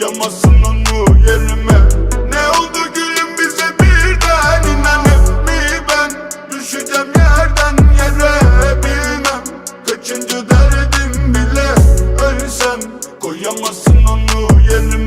koyamazsın onu yerime. Ne oldu gülüm bize birden? İnan mi ben? Düşeceğim yerden yere bilmem. Kaçıncı derdim bile? Ölsem koyamazsın onu yerime.